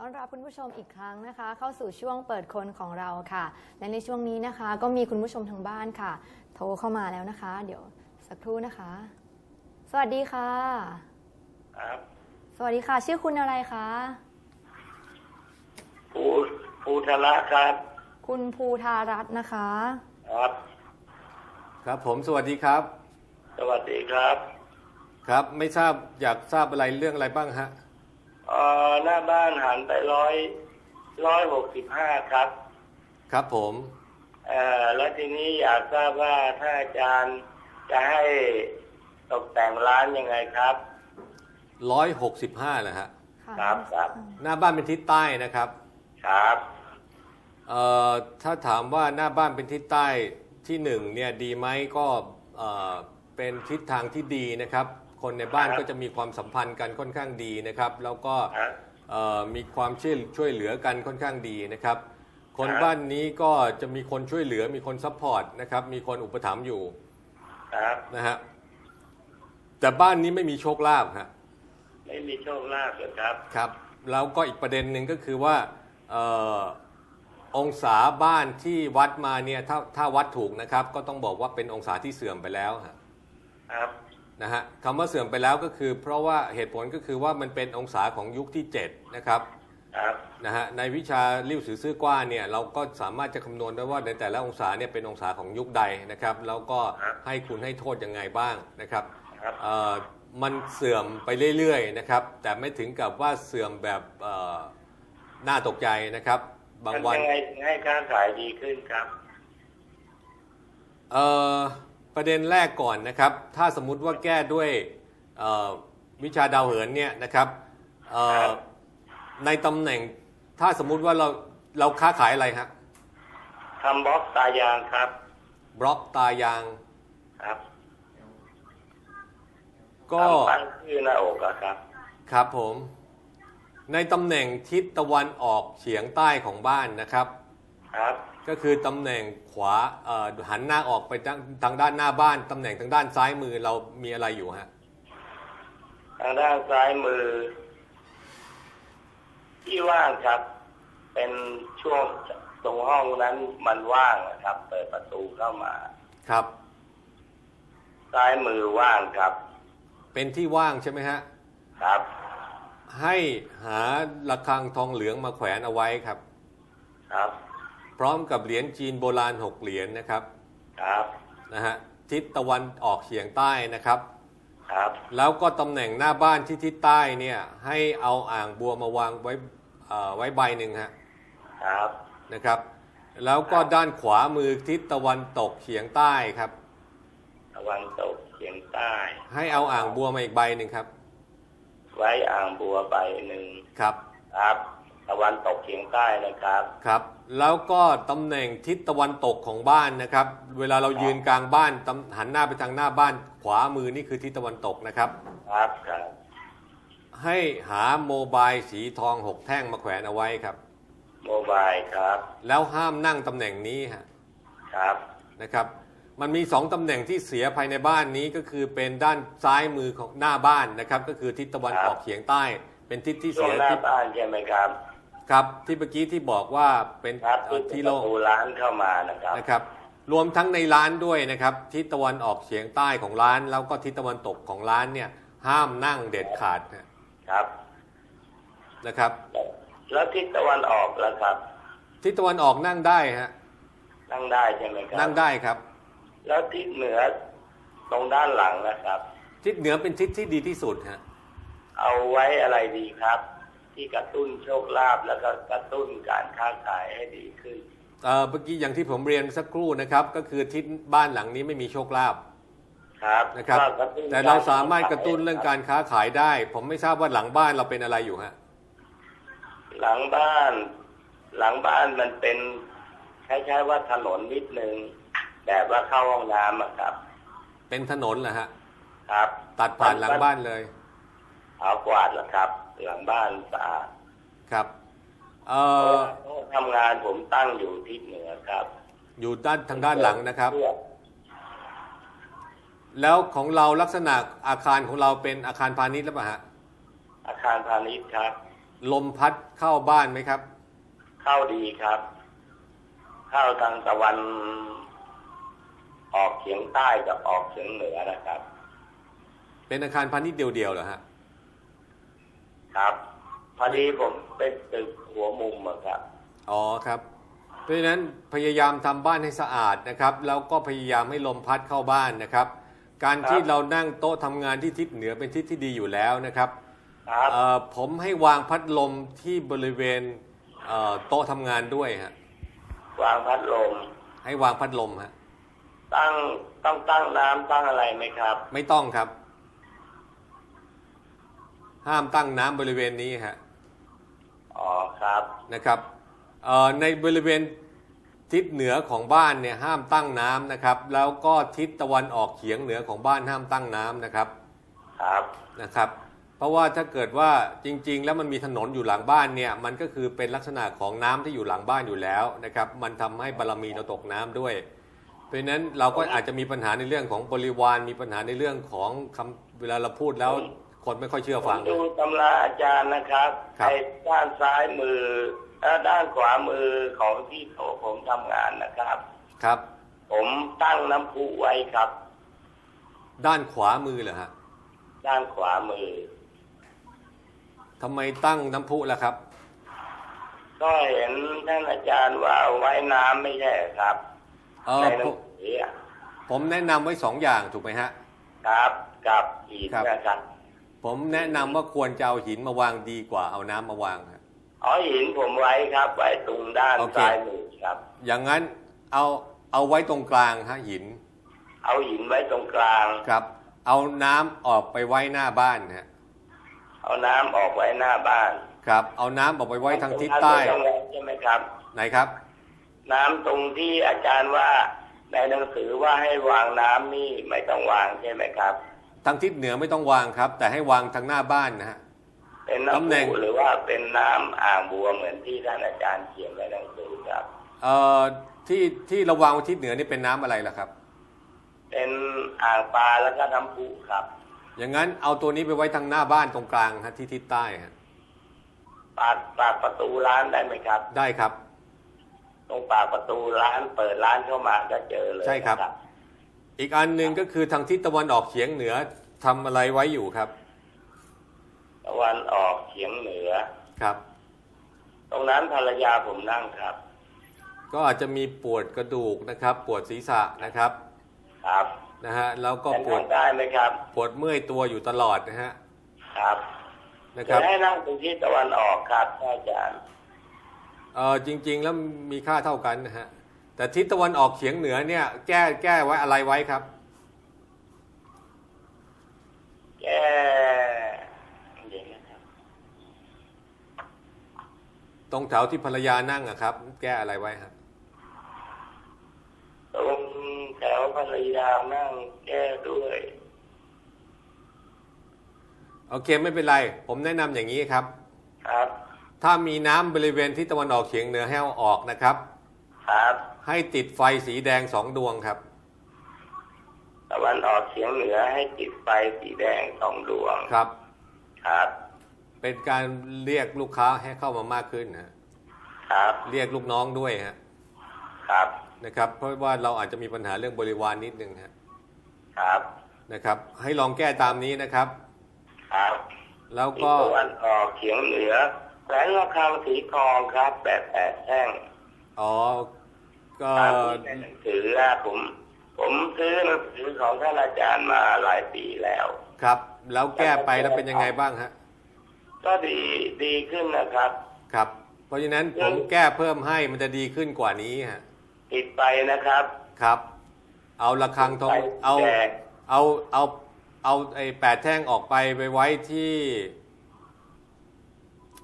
ต้อนรับคุณผู้ชมอีกครั้งนะคะ เข้าสู่ช่วงเปิดคนของเราค่ะ และในช่วงนี้นะคะ ก็มีคุณผู้ชมทางบ้านค่ะ โทรเข้ามาแล้วนะคะ เดี๋ยวสักครู่นะคะ สวัสดีค่ะ ครับสวัสดีค่ะ ชื่อคุณอะไรคะภูภูทละครับ คุณภูธารัตน์นะคะ ครับ ครับผมสวัสดีครับ สวัสดีครับ ครับ ไม่ทราบอยากทราบอะไรเรื่องอะไรบ้างฮะเอ่อ หน้าบ้านหันไปร้อยร้อยหกสิบห้าครับ ครับผมเอ่อแล้วทีนี้อยากทราบว่าถ้าอาจารย์จะให้ตกแต่งร้านยังไงครับร้อยหกสิบห้าเหรอฮะค่ะครับครับ หน้าบ้านเป็นทิศใต้นะครับ ครับเอ่อถ้าถามว่าหน้าบ้านเป็นทิศใต้ที่หนึ่งเนี่ยดีไหมก็เอ่อเป็นทิศทางที่ดีนะครับ คนในบ้านก็จะมีความสัมพันธ์กันค่อนข้างดีนะครับ แล้วก็ครับเอ่อมีความช่วยช่วยเหลือกันค่อนข้างดีนะครับ คนครับบ้านนี้ก็จะมีคนช่วยเหลือ มีคนซัพพอร์ตนะครับ มีคนอุปถัมภ์อยู่ครับนะฮะแต่บ้านนี้ไม่มีโชคลาภฮะไม่มีโชคลาภเหรอครับครับ แล้วก็อีกประเด็นหนึ่งก็คือว่าเออองศาบ้านที่วัดมาเนี่ยถ้าถ้าวัดถูกนะครับ ก็ต้องบอกว่าเป็นองศาที่เสื่อมไปแล้วฮะครับ นะฮะคำว่าเสื่อมไปแล้วก็คือ เพราะว่าเหตุผลก็คือว่ามันเป็นองศาของยุคที่ 7 นะครับครับนะฮะในวิชาลิ้วสือซื่อกว้านเนี่ยเราก็สามารถจะคำนวณได้ว่าในแต่ละองศาเนี่ยเป็นองศาของยุคใดนะครับแล้วก็ให้คุณให้โทษยังไงบ้างนะครับครับเอ่อมันเสื่อมไปเรื่อยๆนะครับแต่ไม่ถึงกับว่าเสื่อมแบบเอ่อน่าตกใจนะครับ บางวันทำยังไงถึงให้ค้าขายดีขึ้นครับเอ่อ ประเด็นแรกก่อนนะครับ ถ้าสมมุติว่าแก้ด้วยเอ่อวิชาดาวเหินเนี่ยนะครับเอ่อครับในตำแหน่งถ้าสมมุติว่าเราเราค้าขายอะไรฮะทำบล็อกตายางครับ บล็อกตายางครับ ก็ทำตั้งชื่อหน้าอกอะครับ ครับผม ในตำแหน่งทิศตะวันออกเฉียงใต้ของบ้านนะครับ ครับ ก็คือตำแหน่งขวาเอ่อหันหน้าออกไปทางทางด้านหน้าบ้านตำแหน่งทางด้านซ้ายมือเรามีอะไรอยู่ฮะทางด้านซ้ายมือ ที่ว่างครับ เป็นช่วงตรงห้องนั้นมันว่างนะครับ เปิดประตูเข้ามาครับ ซ้ายมือว่างครับ เป็นที่ว่างใช่ไหมฮะครับ ให้หาระฆังทองเหลืองมาแขวนเอาไว้ครับ ครับ พร้อมกับเหรียญจีนโบราณหกเหรียญนะครับครับนะฮะทิศตะวันออกเฉียงใต้นะครับครับ แล้วก็ตำแหน่งหน้าบ้านที่ทิศใต้เนี่ยให้เอาอ่างบัวมาวางไว้เอ่อไว้ใบหนึ่งฮะครับนะครับ แล้วก็ด้านขวามือทิศตะวันตกเฉียงใต้ครับ ตะวันตกเฉียงใต้ ให้เอาอ่างบัวมาอีกใบหนึ่งครับ ไว้อ่างบัวใบหนึ่งครับครับ ตะวันตกเฉียงใต้นะครับ ครับ แล้วก็ตำแหน่งทิศตะวันตกของบ้านนะครับ เวลาเรายืนกลางบ้านตำหันหน้าไปทางหน้าบ้าน ขวามือนี่คือทิศตะวันตกนะครับ ครับครับให้หาโมบายสีทองหกแท่งมาแขวนเอาไว้ครับ โมบายครับ แล้วห้ามนั่งตำแหน่งนี้ฮะครับนะครับ มันมีสองตำแหน่งที่เสียภายในบ้านนี้ก็คือเป็นด้านซ้ายมือของหน้าบ้านนะครับ ก็คือทิศตะวันออกเฉียงใต้ เป็นทิศที่ช่วเสีงยหน้าที่บ้านใช่ไหมครับ ครับที่เมื่อกี้ที่บอกว่าเป็นครับเอ่ที่อเป็นที่ปโล่ระงตูร้านเข้ามานะครับนะครับ รวมทั้งในร้านด้วยนะครับทิศตะวันออกเฉียงใต้ของร้าน แล้วก็ทิศตะวันตกของร้านเนี่ย ห้ามนั่งเด็ดขาดนะครับ นะครับ แล้วทิศตะวันออกแล้วครับ ทิศตะวันออกนั่งได้ฮะนั่งได้ใช่ไหมครับนั่งได้ครับ แล้วทิศเหนือตรงด้านหลังนะครับ ทิศเหนือเป็นทิศที่ดีที่สุดฮะเอาไว้อะไรดีครับ ที่กระตุ้นโชคลาภแล้วก็กระตุ้นการค้าขายให้ดีขึ้นเอ่อเมื่อกี้อย่างที่ผมเรียนสักครู่นะครับ ก็คือทิศบ้านหลังนี้ไม่มีโชคลาภครับนะครับก็กะตุ้นแต่เราสามารถกระตุ้นเรื่องการค้าขายได้ ผมไม่ทราบว่าหลังบ้านเราเป็นอะไรอยู่ฮะหลังบ้าน หลังบ้านมันเป็นคล้ายๆว่าถนนนิดนึงแบบว่าเข้าห้องน้ำอะครับ เป็นถนนเหรอฮะ ครับ ตัดผ่านหลังบ้านเลย เอากวาดเหรอครับ หลังบ้านสะอาดครับ เอ่อโต๊ะทำงานผมตั้งอยู่ทิศเหนือครับ อยู่ด้านทางด้านหลังนะครับเพื่อแล้วของเราลักษณะอาคารของเราเป็นอาคารพาณิชย์หรือเปล่าฮะอาคารพาณิชย์ครับ ลมพัดเข้าบ้านไหมครับ เข้าดีครับ เข้าทางตะวัน ออกเฉียงใต้กับออกเฉียงเหนือนะครับ เป็นอาคารพาณิชย์เดียวๆเหรอฮะ ครับ พอดีผมเป็นตึกหัวมุมอะครับ อ๋อครับ เพราะฉะนั้นพยายามทำบ้านให้สะอาดนะครับ แล้วก็พยายามให้ลมพัดเข้าบ้านนะครับ การที่ครับเรานั่งโต๊ะทำงานที่ทิศเหนือเป็นทิศที่ดีอยู่แล้วนะครับ ครับ เอ่อผมให้วางพัดลมที่บริเวณเอ่อโต๊ะทำงานด้วยฮะวางพัดลม ให้วางพัดลมฮะตั้งต้องตั้งน้ำตั้งอะไรไหมครับ ไม่ต้องครับ ห้ามตั้งน้ำบริเวณนี้ฮะอ๋อครับนะครับเอ่อในบริเวณทิศเหนือของบ้านเนี่ยห้ามตั้งน้ำนะครับ แล้วก็ทิศตะวันออกเฉียงเหนือของบ้านห้ามตั้งน้ำนะครับครับนะครับ เพราะว่าถ้าเกิดว่าจริง ๆ แล้วมันมีถนนอยู่หลังบ้านเนี่ยมันก็คือเป็นลักษณะของน้ำที่อยู่หลังบ้านอยู่แล้วนะครับ มันทำให้บารมีเราตกน้ำด้วย เพราะฉะนั้นเราก็อาจจะมีปัญหาในเรื่องของบริวารมีปัญหาในเรื่องของคำเวลาเราพูดแล้ว คนไม่ค่อยเชื่อผฟัมงดูตำราอาจารย์นะครับครับไอ้ด้านซ้ายมือและด้านขวามือของที่โต๊ะผมทำงานนะครับ ครับ ผมตั้งน้ำพุไว้ครับ ด้านขวามือเหรอฮะด้านขวามือทำไมตั้งน้ำพุล่ะครับ ก็เห็นท่านอาจารย์ว่าเอาไว้น้ำไม่ใช่เหรอครับเอในอหนัผงมสืออะผมแนะนำไว้สองอย่างถูกไหมฮะ ครับกับหินครับนะครับ ผมแนะนำว่าควรจะเอาหินมาวางดีกว่าเอาน้ำมาวางฮะ อ๋อหินผมไว้ครับ ไว้ตรงด้านโอเค ซ้ายมือครับ อย่างนั้นเอาเอาไว้ตรงกลางฮะหินเอาหินไว้ตรงกลาง ครับ เอาน้ำออกไปไว้หน้าบ้านฮะเอาน้ำออกไว้หน้าบ้านครับ เอาน้ำออกไปไว้ทางทิศใต้ตรงนั้นใช่ไหมครับ ไหนครับ น้ำตรงที่อาจารย์ว่าในหนังสือว่าให้วางน้ำนี่ไม่ต้องวางใช่ไหมครับ ทางทิศเหนือไม่ต้องวางครับ แต่ให้วางทางหน้าบ้านนะฮะเป็นตำแหน่น้ำงพุหรือว่าเป็นน้ำอ่างบัวเหมือนที่ท่านอาจารย์เขียนไว้ในหนังสือครับเอ่อที่ที่เราวางไว้ทิศเหนือนี่เป็นน้ำอะไรล่ะครับ เป็นอ่างปลาแล้วก็น้ำพุครับ อย่างนั้นเอาตัวนี้ไปไว้ทางหน้าบ้านตรงกลางฮะที่ทิศใต้ฮะปากปากประตูร้านได้ไหมครับ ได้ครับ ตรงปากประตูร้านเปิดร้านเข้ามาจะเจอเลยใช่ครับนะ อีกอันหนึ่งก็คือทางทิศตะวันออกเฉียงเหนือทำอะไรไว้อยู่ครับ ตะวันออกเฉียงเหนือครับ ตรงนั้นภรรยาผมนั่งครับ ก็อาจจะมีปวดกระดูกนะครับ ปวดศีรษะนะครับ ครับนะฮะแล้วก็จะปวนั่ดงได้ไหมครับ ปวดเมื่อยตัวอยู่ตลอดนะฮะครับนะคจะรับให้นั่งตรงที่ตะวันออกครับท่านอาจารย์เออจริง ๆ แล้วมีค่าเท่ากันนะฮะ แต่ทิศตะวันออกเฉียงเหนือเนี่ย แก้แก้ไว้อะไรไว้ครับ แก้เดี๋ยวนะครับตรงแถวที่ภรรยานั่งอะครับ แก้อะไรไว้ฮะตรงแถวภรรยานั่งแก้ด้วยโอเคไม่เป็นไร ผมแนะนำอย่างนี้ครับ ครับ ถ้ามีน้ำบริเวณที่ตะวันออกเฉียงเหนือให้เอาออกนะครับ ครับ ให้ติดไฟสีแดงสองดวงครับ ตะวันออกเฉียงเหนือให้ติดไฟสีแดงสองดวงครับ ครับ เป็นการเรียกลูกค้าให้เข้ามามากขึ้นนะครับ เรียกลูกน้องด้วยฮะครับนะครับ เพราะว่าเราอาจจะมีปัญหาเรื่องบริวารนิดนึงฮะครับนะครับ ให้ลองแก้ตามนี้นะครับ ครับ แล้วทิศก็ตะวันออกเฉียงเหนือแสงระฆังสีทองครับแบบแปดแท่ง อ๋อ ก็ตามที่ในหนังสืออะผม ผมซื้อหนังสือของท่านอาจารย์มาหลายปีแล้ว ครับ แล้วแก้ไปแล้วเป็นยังไงบ้างฮะ ก็ดีดีขึ้นนะครับ ครับ เพราะฉะนั้นผมแก้เพิ่มให้มันจะดีขึ้นกว่านี้ฮะติดไปนะครับ ครับ เอาระฆังทองไปเอาแดงเอาเอาเอาไอ้แปดแท่งออกไปไปไว้ที่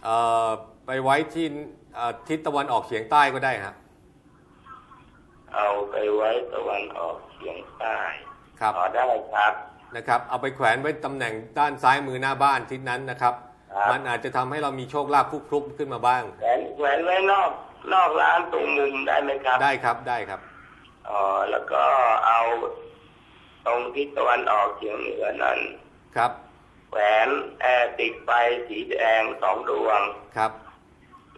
เอ่อไปไว้ที่เอ่อ ทิศตะวันออกเฉียงใต้ก็ได้ฮะเอาไปไว้ตะวันออกเฉียงใต้ครับอ๋อได้ครับนะครับ เอาไปแขวนไว้ตำแหน่งด้านซ้ายมือหน้าบ้านทิศนั้นนะครับครับมันอาจจะทำให้เรามีโชคลาภคลุกๆขึ้นมาบ้างแขวนแขวนไว้นอกนอกร้านตรงมุมได้ไหมครับ ได้ครับได้ครับอ๋อแล้วก็เอาตรงทิศตะวันออกเฉียงเหนือนั้นครับแหวนแอร์ติดไฟสีแดงสองดวงครับ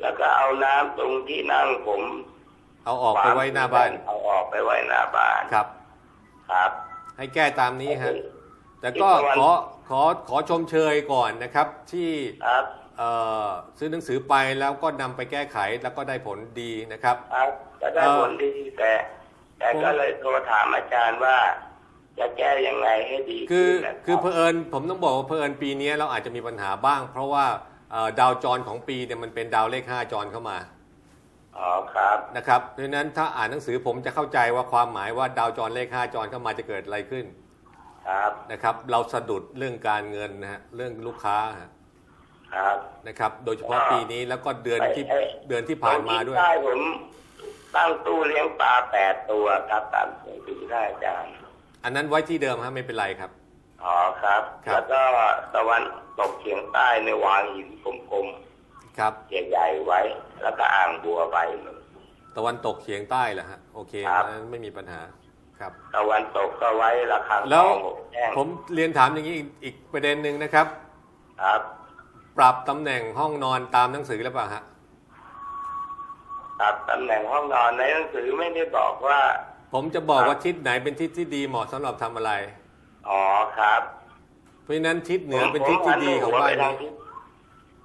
แล้วก็เอาน้ำตรงที่นั่งผม เอาออกไปไว้หน้าบ้าน เอาออกไปไว้หน้าบ้านครับ ครับ ให้แก้ตามนี้ฮะแต่ก็อีกวันขอขอขอชมเชยก่อนนะครับ ที่ครับเอ่อซื้อหนังสือไปแล้วก็นำไปแก้ไขแล้วก็ได้ผลดีนะครับ ครับก็ได้เอ่อผลดีแต่ แต่ผมก็เลยโทรถามอาจารย์ว่าจะแก้ยังไงให้ดีคือขึ้นนะคือรับเพอเอิญผมต้องบอกว่าเพอเอิญปีนี้เราอาจจะมีปัญหาบ้าง เพราะว่าเอ่อ ดาวจรของปีเนี่ยมันเป็นดาวเลข5จรเข้ามาอ๋อครับนะครับเพราะฉะนั้นถ้าอ่านหนังสือผมจะเข้าใจว่าความหมายว่าดาวจรเลข5จรเข้ามาจะเกิดอะไรขึ้น ครับนะครับ เราสะดุดเรื่องการเงินนะฮะเรื่องลูกค้าฮะครับนะครับ โดยเฉพาะปีนี้แล้วก็เดือนที่ไอ้เดือนที่ผ่านมาด้วยตรงที่ใต้ผมตั้งตู้เลี้ยงปลาแปดตัวครับตามที่ได้อาจารย์อันนั้นไว้ที่เดิมฮะไม่เป็นไรครับ อ๋อครับ ครับ แล้วก็ตะวันตกเฉียงใต้ในวางหินกลมครับ ๆใหญ่ๆไว้ แล้วก็อ่างบัวใบหนึ่งตะวันตกเฉียงใต้เหรอฮะโอเคครับ อันนั้นไม่มีปัญหาครับ ตะวันตกก็ไว้ระฆังแล้ว ทองหกแท่งผมเรียนถามอย่างนี้อีกอีกประเด็นหนึ่งนะครับ ครับ ปรับตำแหน่งห้องนอนตามหนังสือหรือเปล่าฮะครับตำแหน่งห้องนอนในหนังสือไม่ได้บอกว่าผมจะบอกครับว่าทิศไหนเป็นทิศที่ดีเหมาะสำหรับทำอะไร อ๋อครับเพราะฉะนั้นทิศเหนือเป็นผมทิศที่ดีของผมบ้าหันหัวไปทานี้งทิศ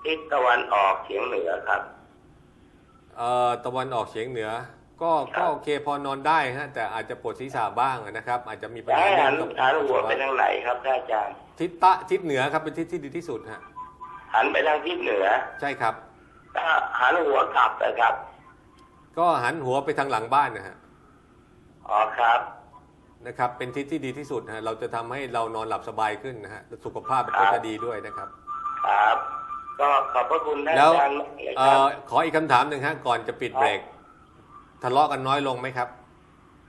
ทิศตะวันออกเฉียงเหนือครับเอ่อตะวันออกเฉียงเหนือ ก็ครับก็โอเคพอนอนได้ฮะแต่อาจจะปวดศีรษะบ้างนะครับ อาจจะมีปัญจะหาให้หันเรื่องหันหัวไปทางไหนครับท่านอาจารย์ทิศตะทิศเหนือครับเป็นทิศที่ดีที่สุดฮะหันไปทางทิศเหนือ ใช่ครับถ้าหันหัวกลับนะครับ ก็หันหัวไปทางหลังบ้านนะฮะอ๋อครับ นะครับ เป็นทิศที่ดีที่สุดฮะเราจะทำให้เรานอนหลับสบายขึ้นนะฮะและสุขภาพครัก็บจะดีด้วยนะครับ ครับ ก็ขอบพระคุณท่านแล้วอาจารย์มากเลยเอ่ครับอขออีกคำถามหนึ่งฮะก่อนจะปิดเบรกทะเลาะกันน้อยลงไหมครับ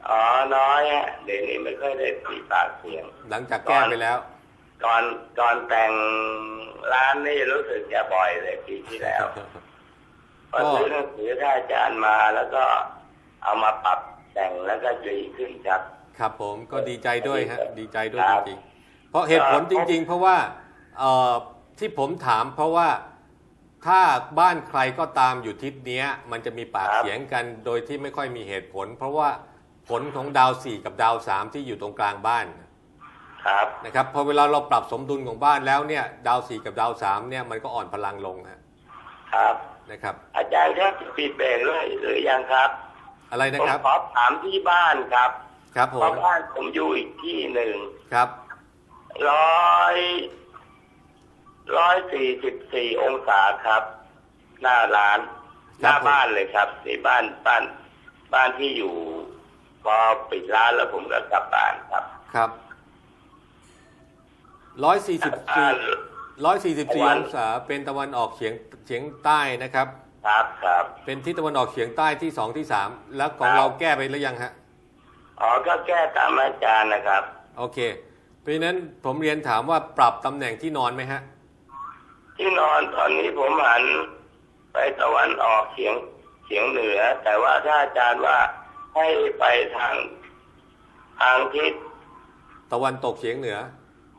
อ๋อน้อยฮะเดี๋ยวนี้ไม่ค่อยได้ปีปากเสียง หลังจากแก้ไปแล้ว ก่อนก่อนแต่งร้านนี่รู้สึกจะบ่อยเลยปีที่แล้วพอก็ซื้อหนังสือท่านอาจารย์มาแล้วก็เอามาปรับแต่งแล้วก็ดีขึ้นครับ ครับผมก็ดีใจด้วยฮะดีใจด้วยคจรับริงๆเพราะเหตุผลจริง ๆ เพราะว่าเอ่อที่ผมถามเพราะว่าถ้าบ้านใครก็ตามอยู่ทิศเนี้ย มันจะมีปากเสียงกันโดยที่ไม่ค่อยมีเหตุผล เพราะว่าผลของดาวสี่กับดาวสามที่อยู่ตรงกลางบ้านครับนะครับพอเวลาเราปรับสมดุลของบ้านแล้วเนี่ย ดาวสี่กับดาวสามเนี่ยมันก็อ่อนพลังลงฮะครับนะครับ อาจารย์ครับปิดเบรกเลยหรือยังครับ อะไรนะผมครับขอถามที่บ้านครับ ครับผเพราะมบ้านผมอยู่อีกที่หนึ่งครับร้อยร้อยสี่สิบสี่องศาครับ หน้าร้าน หน้าบ้านเลยครับในบ้านบ้านบ้านที่อยู่ พอปิดร้านแล้วผมก็กลับบ้านครับ ครับร้อยสี่สิบอ่าสี่ร้อยสี่สิบสี่องศาเป็นตะวันออกเฉียงเฉียงใต้นะครับ ครับครับเป็นทิศตะวันออกเฉียงใต้ที่สองที่สามแล้วของครับเราแก้ไปหรือยังฮะ อ๋อก็แก้ตามอาจารย์นะครับ โอเค เพราะฉะนั้นผมเรียนถามว่าปรับตำแหน่งที่นอนไหมฮะ ที่นอนตอนนี้ผมหันไปตะวันออกเฉียงเฉียงเหนือ แต่ว่าถ้าอาจารย์ว่าให้ไปทางทางทิศตะวันตกเฉียงเหนือ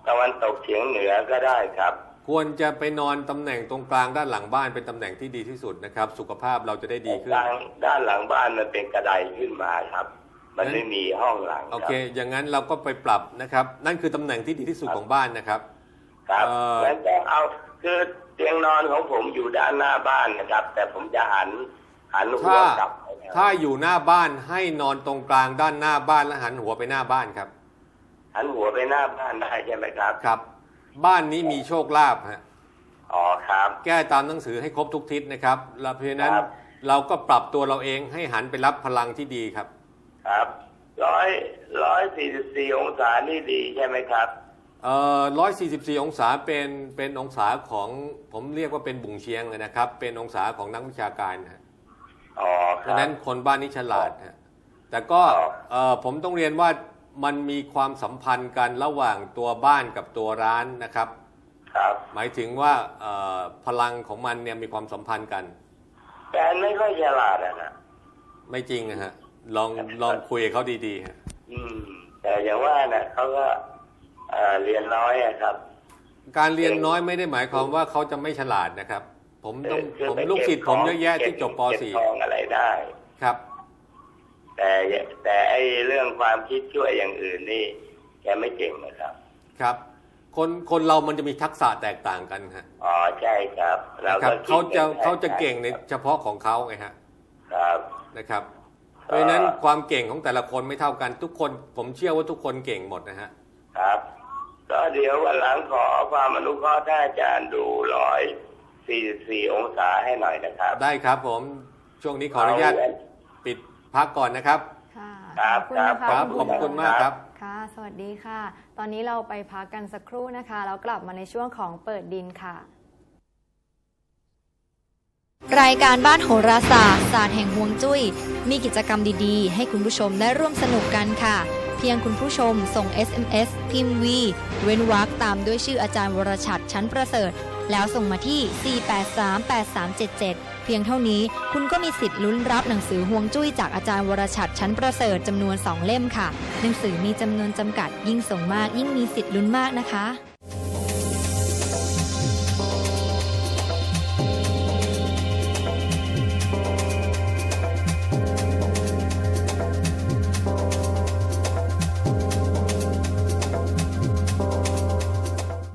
ตะวันตกเฉียงเหนือก็ได้ครับ ควรจะไปนอนตำแหน่งตรงกลางด้านหลังบ้านเป็นตำแหน่งที่ดีที่สุดนะครับ สุขภาพเราจะได้ดีขึ้นทางด้านหลังบ้านมันเป็นกระไดขึ้นมาครับ มันงั้นไม่มีห้องหลังโอครัเคบอย่างนั้นเราก็ไปปรับนะครับ นั่นคือตำแหน่งที่ดีที่สุดของบ้านนะครับ ครับเอ่อแล้วก็เอาคือเตียงนอนของผมอยู่ด้านหน้าบ้านนะครับ แต่ผมจะหันหันหัวถ้ากลับไปนะครับถ้าอยู่หน้าบ้านให้นอนตรงกลางด้านหน้าบ้านและหันหัวไปหน้าบ้านครับ หันหัวไปหน้าบ้านได้ใช่ไหมครับครับ บ้านนี้มีโชคลาภฮะอ๋อครับ แก้ตามหนังสือให้ครบทุกทิศนะครับ แล้วเพราะฉะนั้นครับเราก็ปรับตัวเราเองให้หันไปรับพลังที่ดีครับ ครับร้อยร้อยสี่สิบสี่องศานี่ดีใช่ไหมครับเอ่อร้อยสี่สิบสี่องศาเป็นเป็นองศาของผมเรียกว่าเป็นบุ่งเชียงนะครับ เป็นองศาของนักวิชาการฮะอ๋อเพคราะรับฉะนั้นคนบ้านนี้ฉลาดฮะแต่ก็ครับเอ่อผมต้องเรียนว่ามันมีความสัมพันธ์กันระหว่างตัวบ้านกับตัวร้านนะครับ ครับ หมายถึงว่าเอ่อพลังของมันเนี่ยมีความสัมพันธ์กันแฟนไม่ค่อยฉลาดอะนะไม่จริงนะฮะ ลองลองคุยกับเขาดีๆฮะอืม แต่อย่างว่านะเขาก็เอ่อเรียนน้อยอะครับ การเรียนน้อยไม่ได้หมายความว่าเขาจะไม่ฉลาดนะครับ ผมต้องคือผมไปลูกศิษย์ผมเยอะแยะที่จบปเก็ทองอะไรได้ .4 ครับ แต่แต่ไอเรื่องความคิดช่วยอย่างอื่นนี่แกไม่เก่งนะครับ ครับ คนคนเรามันจะมีทักษะแตกต่างกันฮะอ๋อใช่ครับเรานะครัก็บคิดเขาจะหมือนกันเขาจะเก่งในเฉพาะของเขาไงฮะ ครับนะครับ เพราะฉะนั้นความเก่งของแต่ละคนไม่เท่ากันทุกคน ผมเชื่อว่าทุกคนเก่งหมดนะฮะครับ ก็เดี๋ยววันหลังขอความอนุเคราะห์ท่านอาจารย์ดูร้อยสี่สี่องศาให้หน่อยนะครับ ได้ครับผม ช่วงนี้ขออนุญาตเอาปิดพักก่อนนะครับค่ะครับขอบคุณนะคะครับณขอบผู้ชคุณมากครับค่ะ สวัสดีค่ะ ตอนนี้เราไปพักกันสักครู่นะคะ แล้วกลับมาในช่วงของเปิดดินค่ะ รายการบ้านโหราศาสตร์ศาสตร์แห่งฮวงจุ้ย มีกิจกรรมดีๆ ให้คุณผู้ชมได้ร่วมสนุกกันค่ะ เพียงคุณผู้ชมส่ง SMS พิมพ์ V เว้นวรรคตามด้วยชื่ออาจารย์วรชัดชั้นประเสริฐ แล้วส่งมาที่ 4838377 เพียงเท่านี้คุณก็มีสิทธิ์ลุ้นรับหนังสือฮวงจุ้ยจากอาจารย์วรชัดชั้นประเสริฐจำนวน 2 เล่มค่ะ หนังสือมีจำนวนจำกัดยิ่งส่งมากยิ่งมีสิทธิ์ลุ้นมากนะคะ